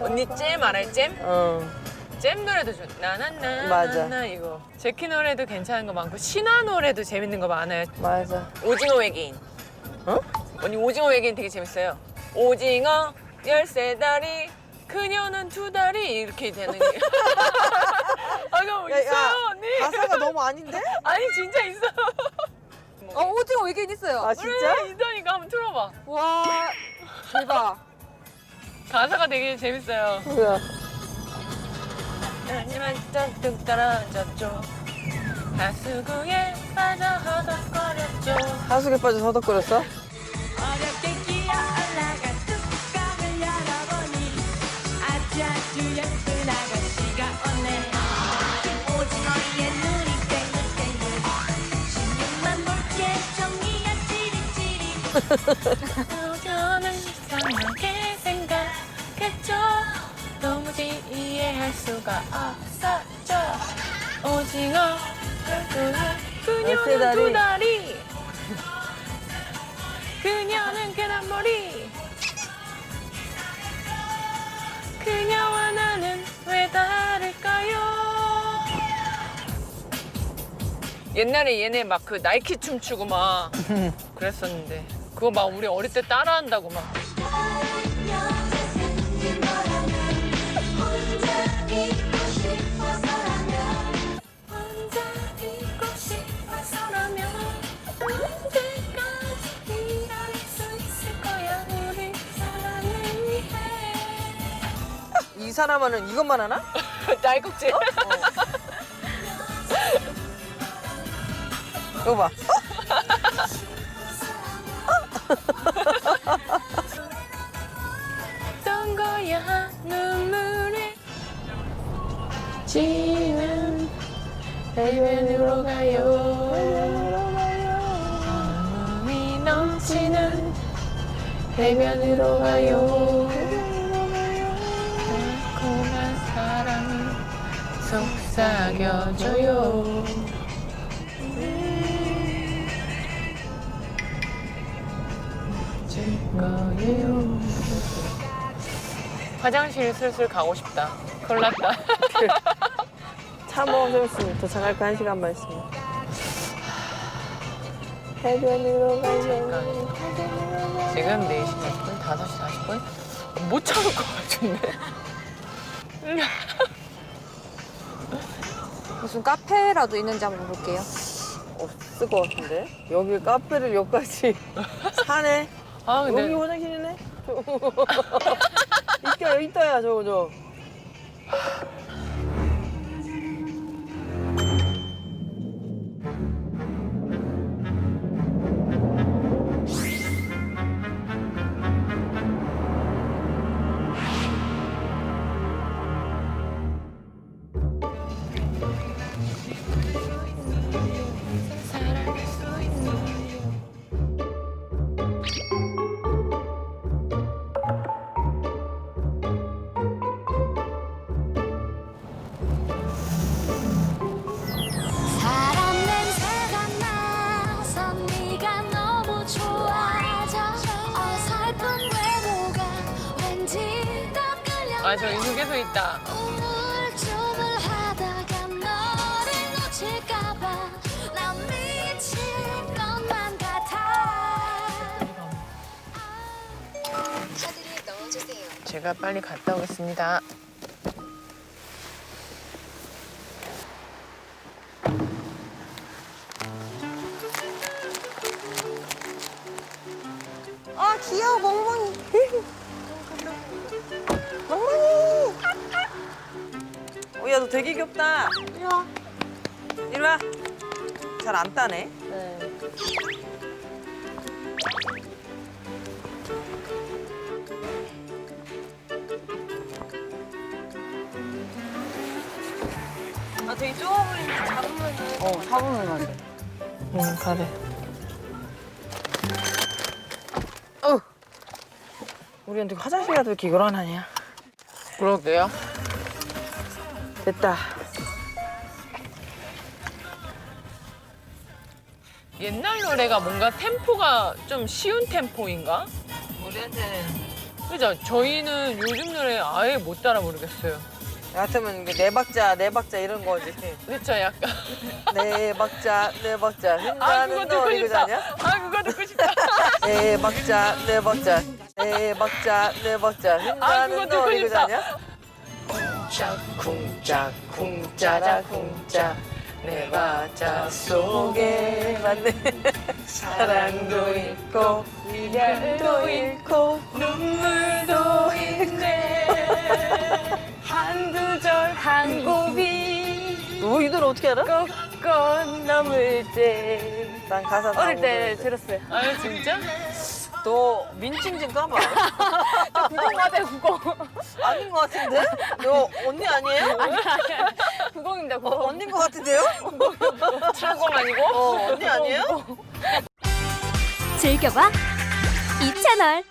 언니 잼 알아요? 잼? 어. 잼 노래도 좋. 나나나 맞아. 나나 이거. 제키 노래도 괜찮은 거 많고 신화 노래도 재밌는 거 많아요. 맞아. 오징어 외계인. 어? 언니 오징어 외계인 되게 재밌어요. 오징어 열세 다리 그녀는 두 다리 이렇게 되는 게. 아 이거 야, 야, 있어요 언니. 가사가 너무 아닌데? 아니 진짜 있어. 어 오징어 외계인 있어요. 아 진짜? 그래, 있다니까 한번 틀어봐. 와 대박. 가사가 되게 재밌어요. 하지만 뚝뚝 떨어졌죠. 하수구에 빠져 허덕거렸죠. 하숙에 빠져 서덕거렸어? 어렵게 기어 올라가 뚜껑을 열어보니 아주 예쁜 아가씨가 오네 오징어의 눈이 땡글땡글 신경만 볼게 종이야 찌릿찌릿 저는 이상하 수가 없었죠. 오징어 그녀는 열쇠다리. 두 다리 그녀는 계란 머리 그녀와 나는 왜 다를까요? 옛날에 얘네 막 그 나이키 춤추고 막 그랬었는데 그거 막 우리 어릴 때 따라한다고 막 사람은 이것만 하나? 날국질 이거 봐. 어떤 거야 눈물이? 지는 해변으로 가요. 마음이 넘치는 해변으로 가요 속삭여줘요 질 거예요 화장실 슬슬 가고 싶다 큰일 났다 차 먹으면 있으면 도착할 거 한 시간만 있으면. 해변으로 가요. 지금 4시 40분, 5시 40분? 못 참을 것 같은데. 무슨 카페라도 있는지 한번 볼게요. 없을 것 같은데? 여기 카페를 여기까지 사네. 아, 여기 근데 화장실이네. 여기 있다야 저거 저. 사람 냄새가 나서 네가 너무 좋아져 어설픈 외모가 왠지 더 끌려 아, 저기 휴게소 있다. 우물쭈물 하다가 너를 놓칠까봐 난 미칠 것만 같아 카드를 넣어주세요. 제가 빨리 갔다 오겠습니다. 너 되게 귀엽다. 이리 와. 이리 와. 잘 안 따네. 아 되게 좁아 보이는데 잡으면은. 어 잡으면 안 돼. 응 가래. 어. 우리한테 화장실 가도 이렇게 이걸 안 하냐? 그러게요. 됐다. 옛날 노래가 뭔가 템포가 좀 쉬운 템포인가? 우리한테는 그죠? 저희는 요즘 노래 아예 못 따라 모르겠어요. 같으면 이게 네 박자 네 박자 이런 거지. 그쵸, 약간. 네 박자 네 박자 아, 그거 듣고 싶다. 아니야? 아, 그거 듣고 싶다. 네 박자 네 박자 네 박자 네 박자 아, 그거 듣고 싶다. 아니야? 쿵짝 쿵짝 쿵짜라 쿵짜 내 박자 속에 맞네 사랑도 있고 이별도 있고 눈물도 있네. 한두 절 한 고비 너이 노래 어떻게 알아? 꺾어 넘을 때. 난 가사 다 어릴 때 모르는데. 들었어요. 아, 진짜? 너 민증 좀 까봐 구공 맞아요, 구공. 아닌 것 같은데? 너 언니 아니에요? 구공입니다, 어, 구공. 언니인 것 같은데요? 철공 아니고? 어 언니 아니에요? 즐겨봐 이 채널